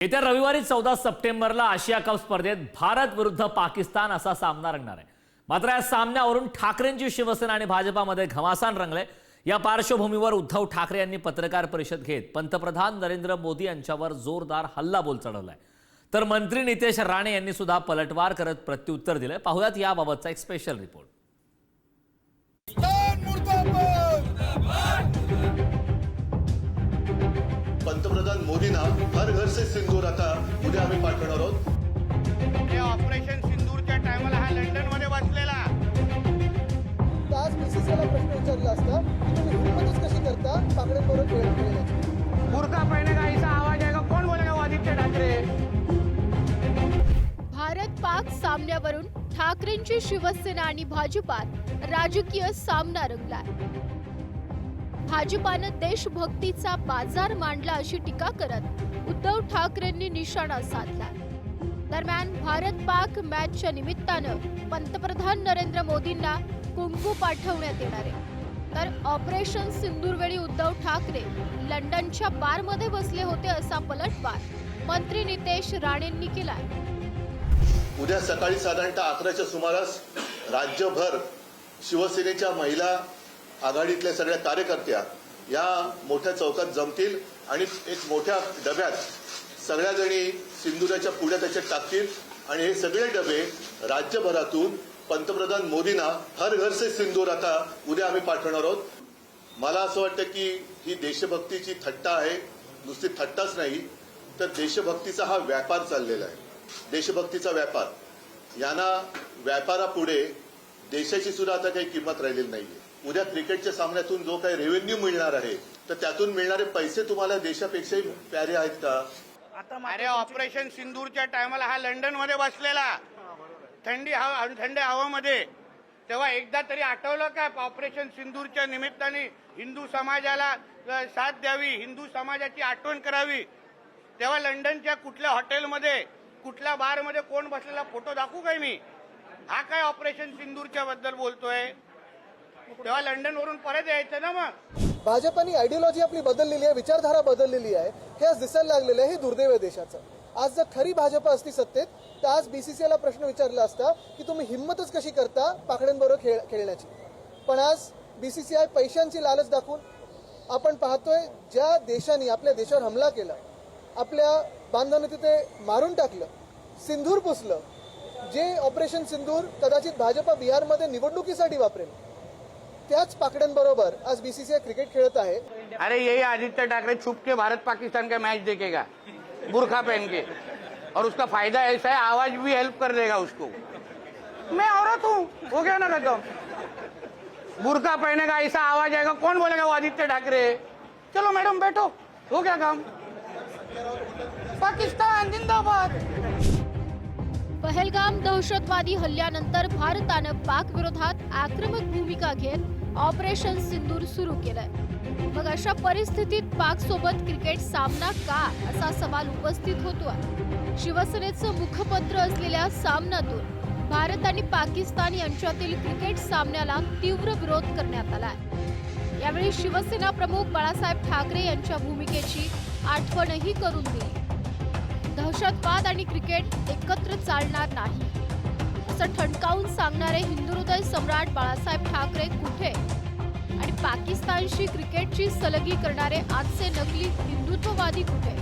येत्या रविवारी चौदा सप्टेंबरला आशिया कप स्पर्धेत भारत विरुद्ध पाकिस्तान असा सामना रंगणार आहे. मात्र या सामन्यावरून ठाकरेंची शिवसेना आणि भाजपामध्ये घमासान रंगले. या पार्श्वभूमीवर उद्धव ठाकरे यांनी पत्रकार परिषद घेत पंतप्रधान नरेंद्र मोदी यांच्यावर जोरदार हल्लाबोल चढवलाय. तर मंत्री नितेश राणे यांनी सुद्धा पलटवार करत प्रत्युत्तर दिलंय. पाहुयात याबाबतचा एक स्पेशल रिपोर्ट पंतप्रधान मोदींना हर घर से सिंदूर आता. उद्या आम्ही पाठवणार आहोत. हे ऑपरेशन सिंदूरच्या टायमाला हा लंडनमध्ये बसलेला. आज बीसीसीआयला प्रश्न विचारला असता की तुम्ही हिंमतच कशी करता? पाकड्यांबरोबर खेळ खेळण्याची बुरका पहने का ऐसा आवाज आएगा कौन बोलेगा वो आदित्य ठाकरे? भारत पाक सामन्यावरून ठाकरेंची शिवसेना आणि भाजपात राजकीय सामना रंगलाय. भाजपानं देशभक्तीचा बाजार मांडला अशी टीका करत उद्धव ठाकरेंनी निशाणा साधला. दरम्यान भारत पाक मॅचच्या निमित्तानं पंतप्रधान नरेंद्र मोदींना कुंकू पाठवण्यात येणार आहे. तर ऑपरेशन सिंदूरवेळी उद्धव ठाकरे लंडनच्या बारमध्ये बसले होते असा पलटवार मंत्री नितेश राणेंनी केलाय. उद्या सकाळी साधारणतः अकराच्या सुमारास राज्यभर शिवसेनेच्या महिला आघाडीतल्या सगळ्या कार्यकर्त्या या मोठ्या चौकात जमतील आणि एक मोठ्या डब्यात सगळ्या जणी सिंदुराच्या पुढ्या त्याच्यात टाकतील. आणि हे सगळे डबे राज्यभरातून पंतप्रधान मोदींना हर घर से सिंदूर आता उद्या आम्ही पाठवणार आहोत. मला असं वाटतं की ही देशभक्तीची थट्टा आहे. नुसती थट्टाच नाही तर देशभक्तीचा हा व्यापार चाललेला आहे. देशभक्तीचा व्यापार. यांना व्यापारापुढे देशाची सुद्धा आता काही किंमत राहिलेली नाहीये. उद्या क्रिकेटच्या सामन्यातून जो काही रेव्हेन्यू मिळणार आहे तर त्यातून मिळणारे पैसे तुम्हाला देशापेक्षाही प्यारे आहेत का? अरे ऑपरेशन सिंदूरच्या टायमाला हा लंडनमध्ये बसलेला. थंडी हवा थंड हवामध्ये. तेव्हा एकदा तरी आठवलं काय ऑपरेशन सिंदूरच्या निमित्ताने हिंदू समाजाला साथ द्यावी हिंदू समाजाची आठवण करावी? तेव्हा लंडनच्या कुठल्या हॉटेलमध्ये कुठल्या बारमध्ये कोण बसलेला फोटो दाखवू काय मी? हा काय ऑपरेशन सिंदूरच्या बद्दल बोलतोय? तेव्हा लंडन वरून परत यायचं ना मग. भाजपाने आयडिओलॉजी आपली बदललेली आहे विचारधारा बदललेली आहे हे आज दिसायला लागलेलं आहे हे दुर्दैव आहे देशाचं. आज जर खरी भाजपा असती सत्तेत तर आज बीसीसीआयला प्रश्न विचारला असता की तुम्ही हिंमतच कशी करता पाकड्यांबरोबर खेळ खेळण्याची? पण आज बीसीसीआय पैशांची लालच दाखवून आपण पाहतोय ज्या देशाने आपल्या देशावर हमला केला आपल्या बांधवांना तिथे मारून टाकलं सिंधूर पुसलं जे ऑपरेशन सिंधूर कदाचित भाजपा बिहारमध्ये निवडणुकीसाठी वापरेल त्याच पाकड्यांबरोबर आज बीसीसीआय क्रिकेट खेळत आहे. अरे यही आदित्य ठाकरे छुप के भारत पाकिस्तान का मैच देखेगा? बुरखा पहन के. और उसका फायदा ऐसा है आवाज भी हेल्प कर देगा उसको. मैं औरत हूँ हो गया ना खत्म बुरखा पहने का ऐसा आवाज आएगा कौन बोलेगा वो आदित्य ठाकरे? चलो मैडम बैठो. हो गया काम. पाकिस्तान जिंदाबाद. पहलगाम दहशतवादी हल्ल्यानंतर भारतानं पाक विरोधात आक्रमक भूमिका घेत ऑपरेशन सिंदूर सुरू केलंय. मग अशा परिस्थितीत पाक सोबत क्रिकेट सामना का असा सवाल उपस्थित होतोय? शिवसेनेचं मुखपत्र असलेल्या सामन्यातून भारत आणि पाकिस्तान यांच्यातील क्रिकेट सामन्याला तीव्र विरोध करण्यात आलाय. यावेळी शिवसेना प्रमुख बाळासाहेब ठाकरे यांच्या भूमिकेची आठवणही करून दिली. दहशतवाद आणि क्रिकेट एकत्र चालणार नाही. असं ठणकावून सांगणारे हिंदुहृदय सम्राट बाळासाहेब ठाकरे कुठे? आणि पाकिस्तानशी क्रिकेटची सलगी करणारे आजचे नकली हिंदुत्ववादी कुठे?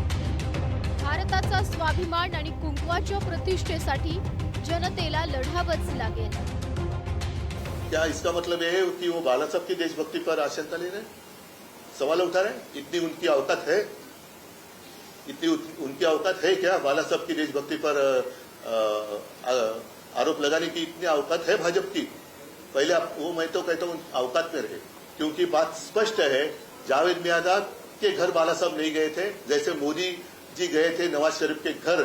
भारताचा स्वाभिमान आणि कुंकवाच्या प्रतिष्ठेसाठी जनतेला लढावंच लागेल. क्या इसका मतलब ये है कि वो बाला साहब की देशभक्ति पर आशंका ले रहे सवाल उठा रहे इतनी उनकी औकात है? इतनी उनकी औकात है क्या बाला साहब की देशभक्ति पर आ, आ, आरोप लगाने की इतनी औकात है भाजपा की। पहले आप, वो मैं तो कहता हूँ, औकात में रहे। क्योंकि बात स्पष्ट है, जावेद मियादाद के घर बाला साहब नहीं गए थे। जैसे मोदी जी गए थे नवाज़ शरीफ के घर,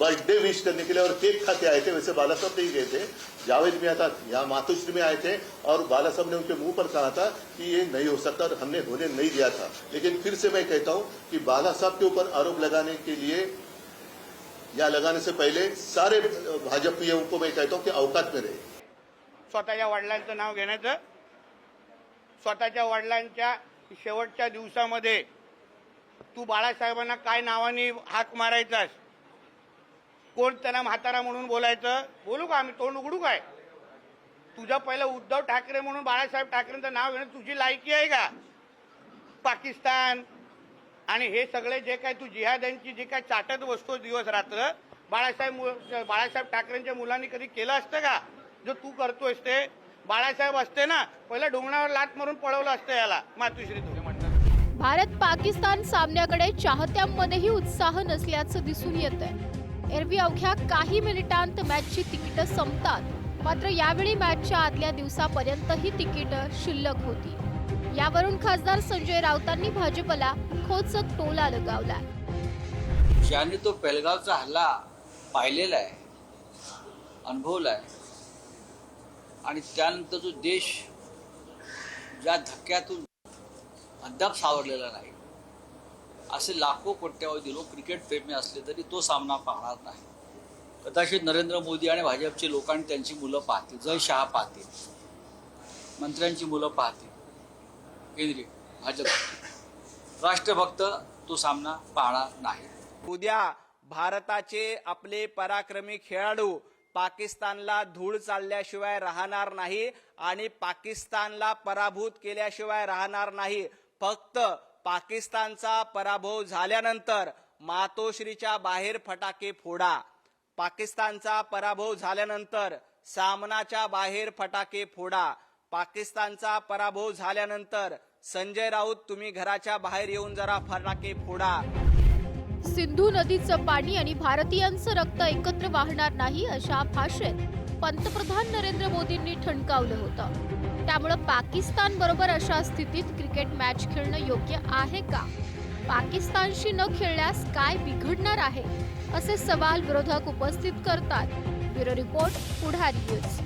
बर्थडे विश करने के लिए और केक खा के आए थे, वैसे बाला साहब नहीं गए थे। जावेद मियादाद यहाँ मातुश्री में आए थे और बाला साहब ने उनके मुँह पर कहा था कि ये नहीं हो सकता और हमने होने नहीं दिया था। लेकिन फिर से मैं कहता हूँ कि बाला साहब के ऊपर आरोप लगाने के लिए या लगाने से पहले सारे भाजपीयों को मैं कहता हूँ कि औकात में रहे। स्वतःच्या वडिलांचं नाव घेण्याचं स्वतःच्या वडिलांच्या शेवटच्या दिवसामध्ये तू बाळासाहेबांना काय नावाने हाक मारायचास कोण त्यांना म्हातारा म्हणून बोलायचं बोलू का आम्ही? तोंड उघडू काय? तुझं पहिलं उद्धव ठाकरे म्हणून बाळासाहेब ठाकरेंचं नाव घेणं तुझी लायकी आहे का? पाकिस्तान आणि हे सगळे जे काय तू जिहाद्यांची जे काय चाटत बसतो दिवस रात्र बाळासाहेब मु- बाळासाहेब ठाकरेंच्या मुलांनी कधी केलं असतं का? जो तू करतोयस ते? बाळासाहेब असते ना पहिल्या डोंगरावर लात मारून पळवलं असतं याला मातुश्री तू. भारत पाकिस्तान सामन्याकडे चाहत्यांमध्येही उत्साह नसल्याचं दिसून येत आहे एरवी अवघ्या काही मिनिटांत मॅचची तिकीटं संपतात. मात्र यावेळी मॅचच्या आदल्या दिवसापर्यंत ही तिकीट शिल्लक होती. यावरून खासदार संजय राऊतांनी भाजपला खोचक टोला लगावला. ज्याने तो पेलगावचा हल्ला पाहिलेला आहे अनुभवला आहे आणि त्यानंतर जो देश ज्या धक्क्यातून अद्याप सावरलेला नाही असे लाखो कोट्यावधी लोक क्रिकेट प्रेमी असले तरी तो सामना पाहणार नाही. कदाचित नरेंद्र मोदी आणि भाजपचे लोक आणि त्यांची मुलं पाहतील जय शहा पाहतील मंत्र्यांची मुलं पाहतील. केंद्रीय भाजप. राष्ट्रभक्त तो सामना पाहणार नाही. उद्या भारताचे आपले पराक्रमी खेळाडू पाकिस्तानला धूळ चालल्याशिवाय राहणार नाही आणि पाकिस्तानला पराभूत केल्याशिवाय राहणार नाही. फक्त पाकिस्तानचा पराभव झाल्यानंतर मातोश्रीच्या बाहेर फटाके फोडा. पाकिस्तानचा पराभव झाल्यानंतर सामनाच्या बाहेर फटाके फोडा. पाकिस्तानचा पराभव झाल्यानंतर संजय राऊत तुम्ही घराच्या बाहेर येऊन जरा फटाके फोडा. सिंधू नदीचं पाणी आणि भारतीयांचं रक्त एकत्र वाहणार नाही अशा भाषेत पंतप्रधान नरेंद्र मोदींनी ठणकावलं होतं. त्यामुळं पाकिस्तान बरोबर अशा स्थितीत क्रिकेट मॅच खेळणं योग्य आहे का? पाकिस्तानशी न खेळल्यास काय बिघडणार आहे? असे सवाल विरोधक उपस्थित करतात. Bureau report Pudhari news.